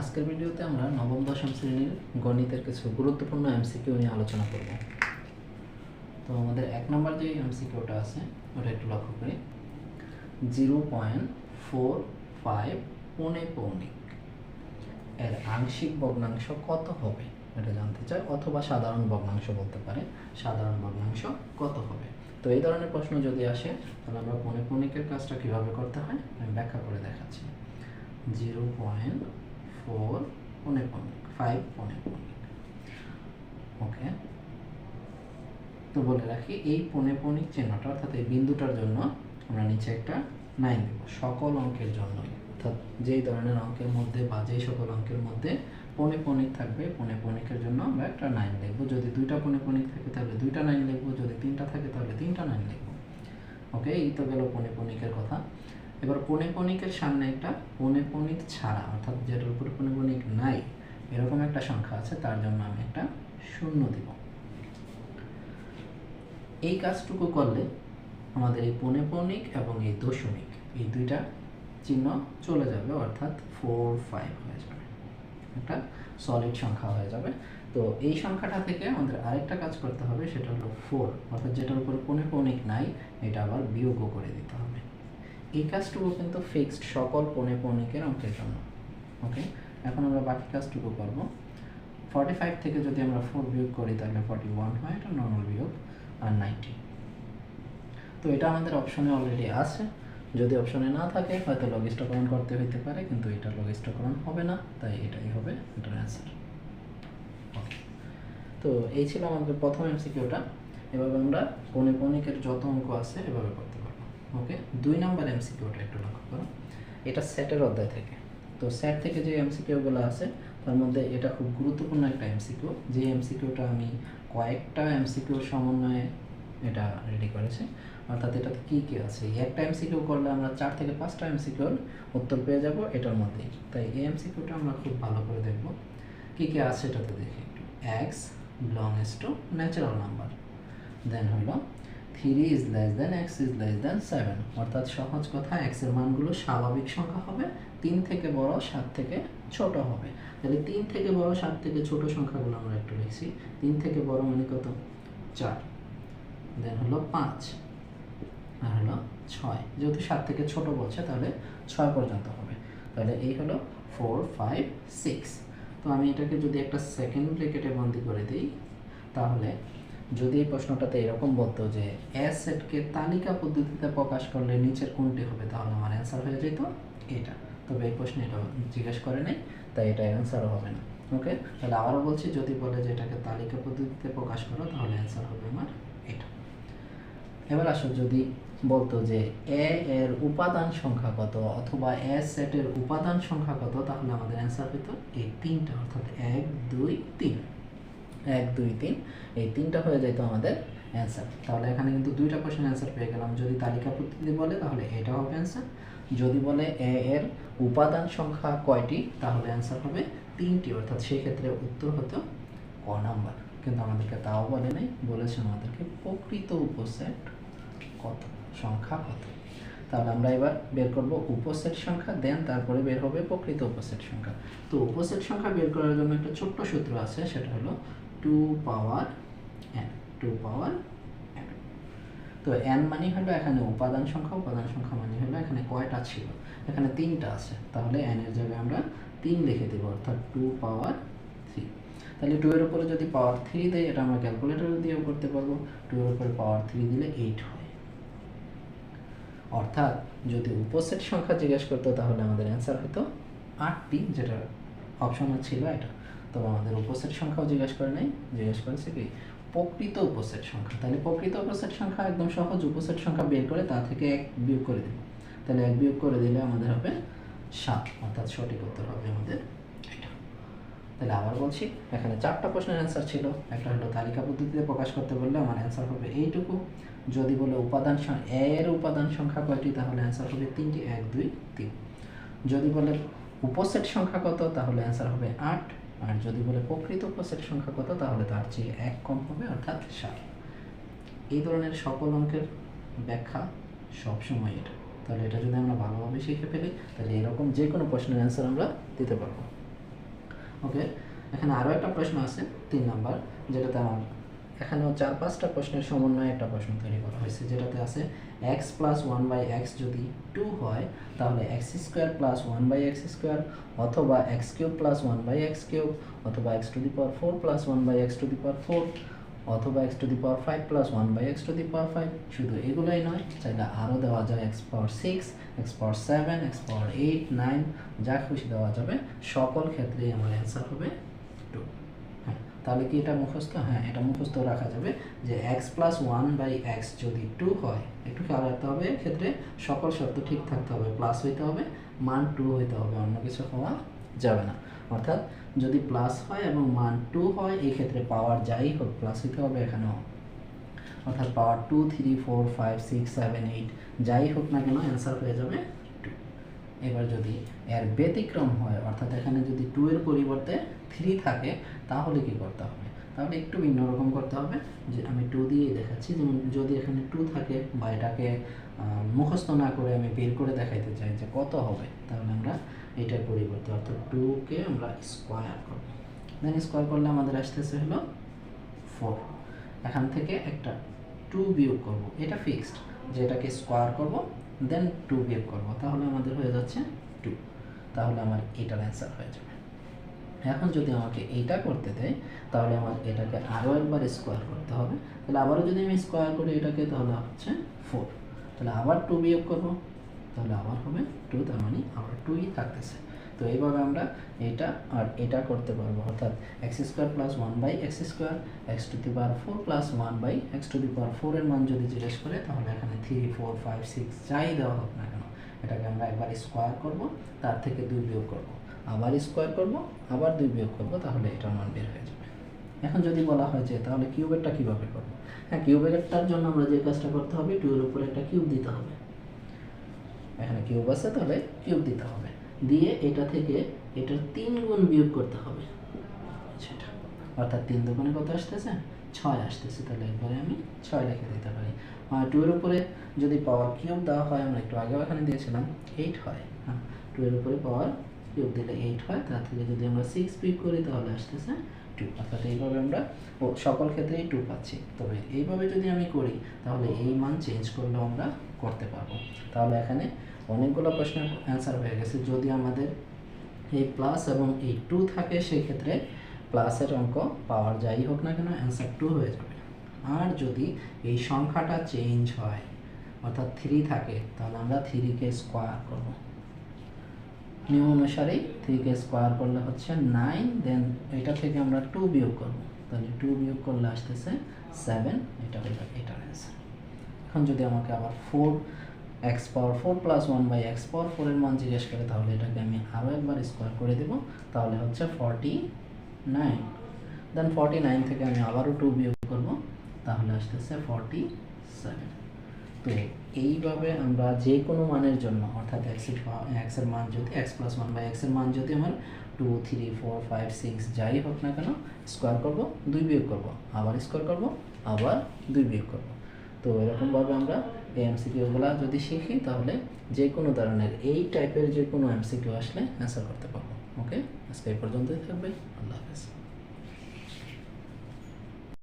আজকের ভিডিওতে আমরা নবম, দশম শ্রেণির গণিতের কিছু গুরুত্বপূর্ণ এমসিকিউ নিয়ে আলোচনা করব। তো আমাদের এক নম্বর যে এমসিকিউটা আছে, ওটা একটু লক্ষ্য করি। জিরো পয়েন্ট ফোর ফাইভ পৌনে পৌনিক এর আংশিক ভগ্নাংশ কত হবে? এটা জানতে চাই, অথবা সাধারণ ভগ্নাংশ বলতে পারে। সাধারণ ভগ্নাংশ কত হবে? তো এই ধরনের প্রশ্ন যদি আসে, তাহলে আমরা পৌনে পৌনিকের কাজটা কীভাবে করতে হয়, আমি ব্যাখ্যা করে দেখাচ্ছি। জিরো পয়েন্ট ফোর পৌনে পৌনিক ফাইভ পৌনে পৌনিক ওকে তো বলে রাখি, এই পৌনে পৌনিক চিহ্নটা, অর্থাৎ এই বিন্দুটার জন্য আমরা নিচে একটা নাইন দেব। সকল অঙ্কের জন্যই অর্থাৎ যেই ধরনের অঙ্কের মধ্যে বা যেই সকল অঙ্কের মধ্যে পৌনে পৌনিক থাকবে, পৌনে পৌনিকের জন্য আমরা একটা নাইন লিখব। যদি দুইটা পৌনে পৌনিক থাকে, তাহলে দুইটা নাইন লিখব। যদি তিনটা থাকে, তাহলে তিনটা নাইন লিখব। ওকে এই তো গেল পৌনে পৌনিকের কথা। এবার পৌনে পৌনিকের সামনে একটা পৌনে পৌনিক ছাড়া, অর্থাৎ যেটার উপরে পৌনে পৌনিক নাই, এরকম একটা সংখ্যা আছে, তার জন্য আমি একটা শূন্য দিব। এই কাজটুকু করলে আমাদের এই পৌনে পৌনিক এবং এই দশমিক, এই দুইটা চিহ্ন চলে যাবে, অর্থাৎ ফোর ফাইভ হয়ে যাবে। একটা সলিড সংখ্যা হয়ে যাবে। তো এই সংখ্যাটা থেকে আমাদের আরেকটা কাজ করতে হবে, সেটা হলো ফোর অর্থাৎ যেটার উপরে পৌনে পৌনিক নাই, এটা আবার বিয়োগও করে দিতে হবে। এই কাজটুকু কিন্তু ফিক্সড সকল পৌনে পৌনিকের অঙ্কের জন্য ওকে এখন আমরা বাকি কাজটুকু করব। ফর্টি ফাইভ থেকে যদি আমরা ফোর বিয়োগ করি, তাহলে ফর্টি ওয়ান হয়, এটা নর্মাল বিয়োগ, আর নাইনটি তো এটা আমাদের অপশনে অলরেডি আছে। যদি অপশনে না থাকে, হয়তো লঘিষ্ঠকরণ করতে হইতে পারে, কিন্তু এটা লঘিষ্ঠকরণ হবে না, তাই এটাই হবে এটার অ্যান্সার তো এই ছিল আমাদের প্রথম এমসিকিউটা এভাবে আমরা পৌনে পৌনিকের যত অঙ্ক আছে, এভাবে করতে ওকে, দুই নাম্বার এমসিকিউটা একটু লক্ষ্য করো। এটা সেটের অধ্যায় থেকে। তো সেট থেকে যে এমসিকিউগুলো আছে, তার মধ্যে এটা খুব গুরুত্বপূর্ণ একটা এমসিকিউ যে এমসিকিউটা আমি কয়েকটা এমসিকিউর সমন্বয়ে এটা রেডি করেছি। অর্থাৎ এটাতে কী কী আছে? একটা এমসিকিউ করলে আমরা চার থেকে পাঁচটা এমসিকিউর উত্তর পেয়ে যাব এটার মধ্যেই। তাই এই এমসিকিউটা আমরা খুব ভালো করে দেখব। কী কী আছে এটাতে দেখি। একটু x belongs to natural number then হলো three is less than x is less than seven. অর্থাৎ সহজ কথা এক্সের মানগুলো স্বাভাবিক সংখ্যা হবে, তিন থেকে বড় সাত থেকে ছোট হবে। তাহলে তিন থেকে বড় সাত থেকে ছোট সংখ্যাগুলো আমরা একটু লিখছি। তিন থেকে বড় মানে কত? চার। দেন হলো পাঁচ। আর হলো ছয়। যেহেতু সাত থেকে ছোট বলছে, তাহলে ছয় পর্যন্ত হবে। তাহলে এই হলো ফোর, ফাইভ, সিক্স। তো আমি এটাকে যদি একটা সেকেন্ড ব্রেকেটে বন্দি করে দিই, তাহলে যদি এই প্রশ্নটাতে এরকম বলতো যে এস সেটকে তালিকা পদ্ধতিতে প্রকাশ করলে নিচের কোনটি হবে, তাহলে আমার অ্যান্সার হয়ে যেত এটা। তবে এই প্রশ্নে এটা জিজ্ঞেস করে নেই, তাই এটা অ্যান্সারও হবে না। ওকে তাহলে আবারও বলছি, যদি বলে যে এটাকে তালিকা পদ্ধতিতে প্রকাশ করো, তাহলে অ্যান্সার হবে আমার এটা। এবার আসো, যদি বলতো যে এ এর উপাদান সংখ্যা কত অথবা এ সেটের উপাদান সংখ্যা কত, তাহলে আমাদের অ্যান্সার হতো এই তিনটা, অর্থাৎ এক, দুই, তিন। এক, দুই, তিন। এই তিনটা হয়ে যেত আমাদের অ্যান্সার তাহলে এখানে কিন্তু দুইটা কোশ্চেন অ্যান্সার পেয়ে গেলাম। যদি তালিকা পদ্ধতি বলে, তাহলে এটা হবে অ্যান্সার যদি বলে এ এর উপাদান সংখ্যা কয়টি, তাহলে অ্যান্সার হবে তিনটি। অর্থাৎ সেক্ষেত্রে উত্তর হতো ক নাম্বার। কিন্তু আমাদেরকে তাও বলে নাই, বলেছে আমাদেরকে প্রকৃত উপসেট কত? সংখ্যা কত? তাহলে আমরা এবার বের করব উপসেট সংখ্যা দেন তারপরে বের হবে প্রকৃত উপসেট সংখ্যা। তো উপসেট সংখ্যা বের করার জন্য একটা ছোট্ট সূত্র আছে, সেটা হলো two power n two power n তো এন মানে হলো এখানে উপাদান সংখ্যা উপাদান সংখ্যা মানে হলো এখানে কয়টা ছিল? এখানে তিনটা আছে। তাহলে এন এর জায়গায় আমরা তিন লিখে দেবো, অর্থাৎ টু পাওয়ার থ্রি তাহলে টু এর উপরে যদি পাওয়ার থ্রি দেয়, এটা আমরা ক্যালকুলেটর দিয়েও করতে পারব। টু এর উপরে পাওয়ার থ্রি দিলে এইট হয়। অর্থাৎ যদি উপসেট সংখ্যা জিজ্ঞেস করতো, তাহলে আমাদের অ্যান্সার হতো আটটি যেটা অপশনে ছিল এটা। তবে আমাদের উপসেট সংখ্যাও জিজ্ঞেস করে নাই, জিজ্ঞেস করেছে কি? প্রকৃত উপসেট সংখ্যা। তাহলে প্রকৃত উপসেট সংখ্যা একদম সহজ, উপসেট সংখ্যা বের করে তা থেকে এক বিয়োগ করে দেব তাহলে এক বিয়োগ করে দিলে আমাদের হবে সাত, অর্থাৎ সঠিক উত্তর হবে আমাদের এটা। তাহলে আবার বলছি, এখানে চারটা প্রশ্নের অ্যান্সার ছিল। একটা হলো তালিকা পদ্ধতিতে প্রকাশ করতে বললে আমার অ্যান্সার হবে এইটুকু। যদি বলে উপাদান এর উপাদান সংখ্যা কয়টি? তাহলে অ্যান্সার হবে তিনটি, এক, দুই, তিন। যদি বলে উপসেট সংখ্যা কত? তাহলে অ্যান্সার হবে আট। আর যদি বলে প্রকৃত উপসেট সংখ্যা কত, তাহলে তার চেয়ে এক কম হবে, অর্থাৎ সাত। এই ধরনের সকল অঙ্কের ব্যাখ্যা সবসময় এটা। তাহলে এটা যদি আমরা ভালোভাবে শিখে ফেলি, তাহলে এরকম যে কোনো প্রশ্নের অ্যান্সার আমরা দিতে পারব। ওকে এখানে আরও একটা প্রশ্ন আছে, তিন নাম্বার, যেটাতে আমার এখানেও চার পাঁচটা প্রশ্নের সমন্বয়ে একটা প্রশ্ন তৈরি করা হয়েছে, যেটাতে আছে x plus one by x যদি টু হয়, তাহলে x square plus one by x square অথবা x cube plus one by x cube অথবা x to the power four plus one by x to the power four অথবা x to the power five plus one by x to the power five শুধু এগুলোই নয়, চাইলে আরও দেওয়া যায় x power six x power seven x power eight nine যা খুশি দেওয়া যাবে। সকল ক্ষেত্রেই আমার অ্যান্সার হবে টু তাহলে কি এটা মুখস্থ? হ্যাঁ এটা মুখস্থ রাখা যাবে যে x plus one by x যদি টু হয়, একটু খেয়াল রাখতে হবে ক্ষেত্রে সকল শর্ত ঠিক থাকতে হবে প্লাস হইতে হবে, মান টু হইতে হবে, অন্য কিছু হওয়া যাবে না। অর্থাৎ যদি প্লাস হয় এবং মান টু হয় এই ক্ষেত্রে পাওয়ার যাই হোক প্লাস হইতে হবে এখানেও। অর্থাৎ power two three four five six seven eight যাই হোক না কেন অ্যান্সার হয়ে যাবে টু এবার যদি এর ব্যতিক্রম হয়, অর্থাৎ এখানে যদি টু এর পরিবর্তে থ্রি থাকে তাহলে কি করতে হবে? তাহলে একটু ভিন্ন রকম করতে হবে। যে আমি টু দিয়েই দেখাচ্ছি। যেমন যদি এখানে টু থাকে বা এটাকে মুখস্থ না করে আমি বের করে দেখাইতে চাই যে কত হবে, তাহলে আমরা এটার পরিবর্তে অর্থাৎ টুকে আমরা স্কোয়ার করব। দেন স্কোয়ার করলে আমাদের আসতেছে হলো ফোর এখান থেকে একটা টু বিয়োগ করব। এটা ফিক্সড যে এটাকে স্কোয়ার করব দেন টু বিয়োগ করব। তাহলে আমাদের হয়ে যাচ্ছে টু তাহলে আমার এটার অ্যান্সার হয়ে যাবে। এখন যদি আমাকে এইটা করতে দেয়, তাহলে আমার এটাকে আরও একবার স্কোয়ার করতে হবে। তাহলে আবারও যদি আমি স্কোয়ার করি এটাকে, তাহলে হচ্ছে ফোর তাহলে আবার টু বিয়োগ করব। তাহলে আবার হবে টু তার মানে আবার টুই থাকতেছে। তো এইভাবে আমরা এটা আর এটা করতে পারব। অর্থাৎ x square plus one by x square x to the power four plus one by x to the power ফোরের মান যদি জিজ্ঞেস করে, তাহলে এখানে থ্রি ফোর ফাইভ সিক্স যাই দেওয়া হোক না কেন, এটাকে আমরা একবার স্কোয়ার করব, তার থেকে দুই বিয়োগ করব। আবার স্কোয়ার করব, আবার দুই বিয়োগ করব, তাহলে এটার মান বের হয়ে যাবে। এখন যদি বলা হয় যে, তাহলে কিউবেরটা কীভাবে করব? হ্যাঁ কিউবেরটার জন্য আমরা যে কাজটা করতে হবে টুয়ের উপরে একটা কিউব দিতে হবে। এখানে কিউব আছে, তাহলে কিউব দিতে হবে। দিয়ে এটা থেকে এটার তিন গুণ বিয়োগ করতে হবে। সেটা। অর্থাৎ তিন দুগুণে কত আসতেছে? ছয় আসতেছে। তাহলে একবারে আমি ছয় লিখে দিতে পারি। আর টু এর উপরে যদি পাওয়ার কিউব দেওয়া হয়, আমরা একটু আগেও এখানে দিয়েছিলাম এইট হয়। হ্যাঁ টু এর উপরে পাওয়ার কিউব দিলে এইট হয় তার থেকে যদি আমরা সিক্স বিয়োগ করি তাহলে আসতেছে টু অর্থাৎ এইভাবে আমরা সকল ক্ষেত্রেই টু পাচ্ছি। তবে এইভাবে যদি আমি করি, তাহলে এই মান চেঞ্জ করলেও আমরা করতে পারব। তাহলে এখানে অনেকগুলো প্রশ্নের অ্যান্সার হয়ে গেছে। যদি আমাদের এই প্লাস এবং এই টু থাকে, সেক্ষেত্রে প্লাসের অঙ্ক পাওয়ার যাই হোক না কেন অ্যান্সার টু হয়ে যাবে। আর যদি এই সংখ্যাটা চেঞ্জ হয়, অর্থাৎ থ্রি থাকে, তাহলে আমরা থ্রিকে স্কোয়ার করব। নিয়ম অনুসারেই থ্রিকে স্কোয়ার করলে হচ্ছে নাইন দেন এটা থেকে আমরা টু বিয়োগ করব। তাহলে টু বিয়োগ করলে আসতেছে সেভেন এটা হলো এটার অ্যান্সার এখন যদি আমাকে আবার four x power four plus one by x power ফোরের মান জিজ্ঞেস করে, তাহলে এটাকে আমি আরও একবার স্কোয়ার করে দেব। তাহলে হচ্ছে forty nine then forty nine থেকে আমি আবারও টু বিয়োগ করব, তাহলে আসতেছে ফর্টি সেভেন তো এইভাবে আমরা যে কোনো মানের জন্য, অর্থাৎ এক্সের এক্সের মান যদি এক্স প্লাস ওয়ান বাই এক্সের মান যদি আমার two three four five six যাই হোক না কেন স্কোয়ার করব, দুই বিয়োগ করব, আবার স্কোয়ার করব, আবার দুই বিয়োগ করব। তো এরকমভাবে আমরা এই এমসিকিউগুলো যদি শিখি, তাহলে যে কোনো ধরনের এই টাইপের যে কোনো এমসিকিউ আসলে অ্যান্সার করতে পারব। ওকে আজকে এই পর্যন্তই থাকবে। আল্লাহ হাফেজ।